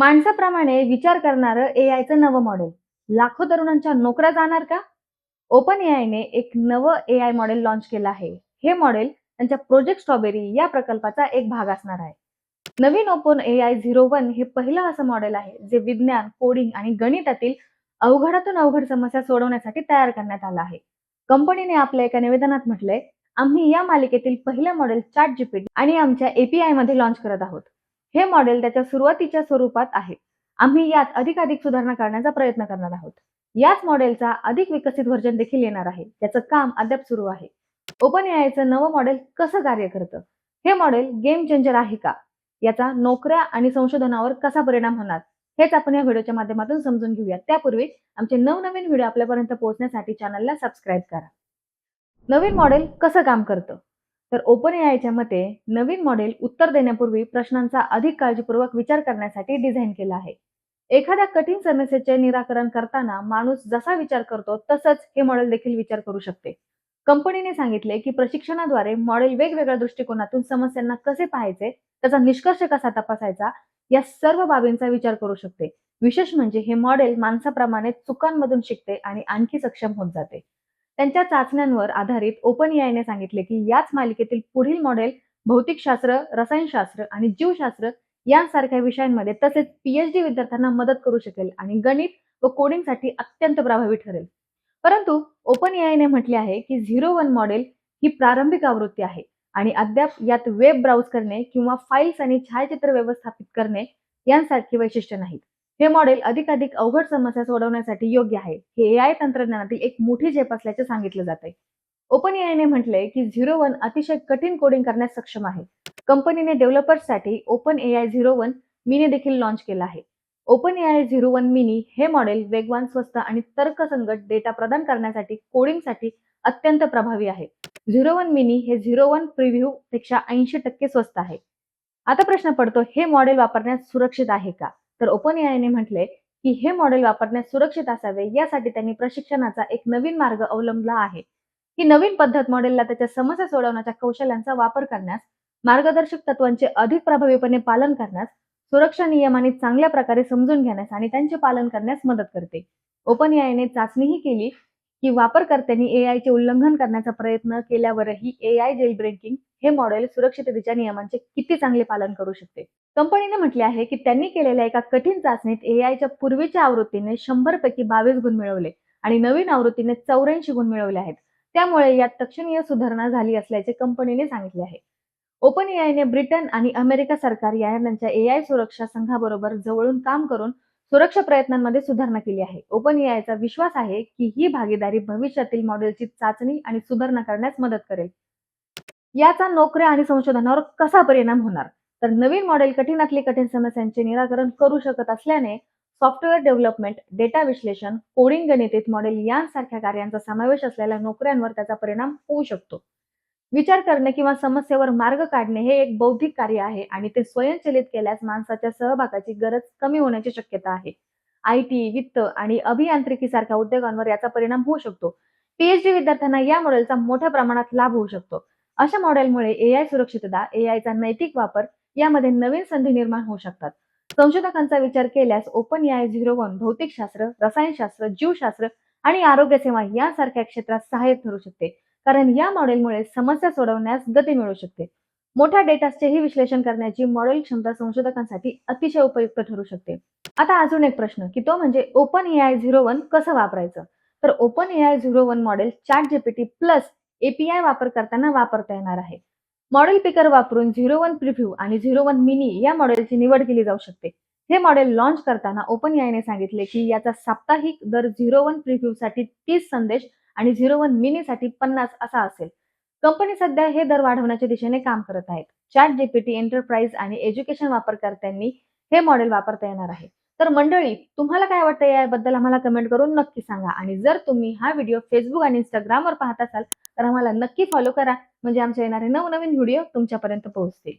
माणसाप्रमाणे विचार करणारं एआयचं नवं मॉडेल लाखो तरुणांच्या नोकऱ्या जाणार का? ओपन एआयने एक नवं आय मॉडेल लॉन्च केलं आहे. हे मॉडेल त्यांच्या प्रोजेक्ट स्ट्रॉबेरी या प्रकल्पाचा एक भाग असणार आहे. नवीन ओपन एआय झिरो वन हे पहिलं असं मॉडेल आहे जे विज्ञान कोडिंग आणि गणितातील अवघडातून अवघड समस्या सोडवण्यासाठी तयार करण्यात आलं आहे. कंपनीने आपल्या एका निवेदनात म्हटलंय आम्ही या मालिकेतील पहिलं मॉडेल चार्ट जीपीटी आणि आमच्या एपीआयमध्ये लॉन्च करत आहोत. हे मॉडेल त्याच्या सुरुवातीच्या स्वरूपात आहे. आम्ही यात अधिकाधिक सुधारणा करण्याचा प्रयत्न करणार आहोत. याच मॉडेलचा अधिक विकसित व्हर्जन देखील येणार आहे. त्याचं काम अद्याप सुरू आहे. ओपन एआयचं नवं मॉडेल कसं कार्य करतं? हे मॉडेल गेम चेंजर आहे का? याचा नोकऱ्या आणि संशोधनावर कसा परिणाम होणार? हेच आपण या व्हिडिओच्या माध्यमातून समजून घेऊया त्यापूर्वी आमचे नवनवीन व्हिडिओ आपल्यापर्यंत पोहोचण्यासाठी चॅनलला सबस्क्राईब करा. नवीन मॉडेल कसं काम करतं? तर ओपन एआयच्या मते नवीन मॉडेल उत्तर देण्यापूर्वी प्रश्नांचा अधिक काळजीपूर्वक विचार करण्यासाठी डिझाईन केला आहे. एखाद्या कठीण समस्येचे निराकरण करताना माणूस जसा विचार करतो तसंच हे मॉडेल देखील विचार करू शकते. कंपनीने सांगितले की प्रशिक्षणाद्वारे मॉडेल वेगवेगळ्या दृष्टिकोनातून समस्यांना कसे पाहायचे त्याचा निष्कर्ष कसा तपासायचा या सर्व बाबींचा विचार करू शकते. विशेष म्हणजे हे मॉडेल माणसाप्रमाणे चुकांमधून शिकते आणि आणखी सक्षम होत जाते. त्यांच्या चाचण्यांवर आधारित ओपन एआयने सांगितले की याच मालिकेतील पुढील मॉडेल भौतिकशास्त्र रसायनशास्त्र आणि जीवशास्त्र यांसारख्या विषयांमध्ये तसेच पीएचडी विद्यार्थ्यांना मदत करू शकेल आणि गणित व कोडिंगसाठी अत्यंत प्रभावी ठरेल. परंतु ओपन एआयने म्हटले आहे की झिरो वन मॉडेल ही प्रारंभिक आवृत्ती आहे आणि अद्याप यात वेब ब्राउज करणे किंवा फाईल्स आणि छायाचित्र व्यवस्थापित करणे यांसारखी वैशिष्ट्य नाहीत. हे मॉडेल अधिकाधिक अवघड समस्या सोडवण्यासाठी योग्य आहे. हे एआय तंत्रज्ञानातील एक मोठी झेप असल्याचे सांगितलं जाते. ओपन एआयने म्हटलंय की झिरो वन अतिशय कठीण कोडिंग करण्यास सक्षम आहे. कंपनीने डेव्हलपर्ससाठी open AI zero one mini देखील लॉन्च केला आहे. Open AI zero one mini हे मॉडेल वेगवान स्वस्त आणि तर्कसंगत डेटा प्रदान करण्यासाठी कोडिंगसाठी अत्यंत प्रभावी आहे. झिरो वन मिनी हे झिरो वन प्रिव्ह्यू पेक्षा ऐंशी टक्के स्वस्त आहे. आता प्रश्न पडतो हे मॉडेल वापरण्यास सुरक्षित आहे का? तर ओपन एआयने म्हटले की हे मॉडेल वापरण्यास सुरक्षित असावे यासाठी त्यांनी प्रशिक्षणाचा एक नवीन मार्ग अवलंबला आहे. ही नवीन पद्धत मॉडेलला त्याच्या समस्या सोडवण्याच्या कौशल्यांचा वापर करण्यास मार्गदर्शक तत्वांचे अधिक प्रभावीपणे पालन करण्यास सुरक्षा नियमांनी चांगल्या प्रकारे समजून घेण्यास आणि त्यांचे पालन करण्यास मदत करते. ओपन एआयने चाचणीही केली की वापरकर्त्यांनी एआयचे उल्लंघन करण्याचा प्रयत्न केल्यावरही एआय जेल ब्रेकिंग हे मॉडेल सुरक्षिततेच्या नियमांचे किती चांगले पालन करू शकते? कंपनीने म्हटले आहे की त्यांनी केलेल्या एका कठीण चाचणीत एआयच्या पूर्वीच्या आवृत्तीने शंभर पैकी बावीस गुण मिळवले आणि नवीन आवृत्तीने चौऱ्याऐंशी गुण मिळवले आहेत. त्यामुळे यात तक्षणीय सुधारणा झाली असल्याचे कंपनीने सांगितले आहे. ओपन एआयने ब्रिटन आणि अमेरिका सरकार या त्यांच्या एआय सुरक्षा संघाबरोबर जवळून काम करून सुरक्षा प्रयत्नांमध्ये सुधारणा केली आहे. ओपन एआयचा विश्वास आहे की ही भागीदारी भविष्यातील मॉडेलची चाचणी आणि सुधारणा करण्यास मदत करेल. याचा नोकऱ्या आणि संशोधनावर कसा परिणाम होणार? तर नवीन मॉडेल कठीणातली कठीण समस्यांचे निराकरण करू शकत असल्याने सॉफ्टवेअर डेव्हलपमेंट डेटा विश्लेषण कोडिंग गणितीत मॉडेल यांसारख्या कार्यांचा समावेश असलेल्या नोकऱ्यांवर त्याचा परिणाम होऊ शकतो. विचार करणे किंवा समस्येवर मार्ग काढणे हे एक बौद्धिक कार्य आहे आणि ते स्वयंचलित केल्यास माणसाच्या सहभागाची गरज कमी होण्याची शक्यता आहे. आय टी वित्त आणि अभियांत्रिकी सारख्या उद्योगांवर याचा परिणाम होऊ शकतो. पीएचडी विद्यार्थ्यांना या मॉडेलचा मोठ्या प्रमाणात लाभ होऊ शकतो. अशा मॉडेलमुळे एआय सुरक्षितता एआयचा नैतिक वापर यामध्ये नवीन संधी निर्माण होऊ शकतात. संशोधकांचा विचार केल्यास ओपन एआय झिरो वन भौतिकशास्त्र रसायनशास्त्र जीवशास्त्र आणि आरोग्य सेवा यासारख्या क्षेत्रात सहाय्यक ठरू शकते. कारण या मॉडेलमुळे समस्या सोडवण्यास गती मिळू शकते. मोठ्या डेटाचेही विश्लेषण करण्याची मॉडेल क्षमता संशोधकांसाठी अतिशय उपयुक्त ठरू शकते. आता अजून एक प्रश्न की तो म्हणजे ओपन एआय झिरो वन कसं वापरायचं? तर Open AI zero one model chat GPT plus API वापर करताना वापरता येणार आहे. मॉडेल पिकर वापरून झिरो वन प्रिव्ह्यू आणि झिरो वन मिनी या मॉडेलची निवड केली जाऊ शकते. हे मॉडेल लॉन्च करताना ओपन यायने सांगितले की याचा साप्ताहिक दर झिरो वन प्रिव्ह्यू साठी तीस संदेश आणि झिरो वन मिनी साठी पन्नास असा असेल. कंपनी सध्या हे दर वाढवण्याच्या दिशेने काम करत आहेत. चॅट जीपीटी एंटरप्राइज आणि एज्युकेशन वापरकर्त्यांनी हे मॉडेल वापरता येणार आहे. तर मंडळी तुम्हाला काय वाटतं याबद्दल आम्हाला कमेंट करून नक्की सांगा. आणि जर तुम्ही हा व्हिडिओ फेसबुक आणि इंस्टाग्रामवर पाहत असाल तर आम्हाला नक्की फॉलो करा. म्हणजे आमचे येणारे नवनवीन व्हिडिओ तुमच्यापर्यंत पोहोचतील.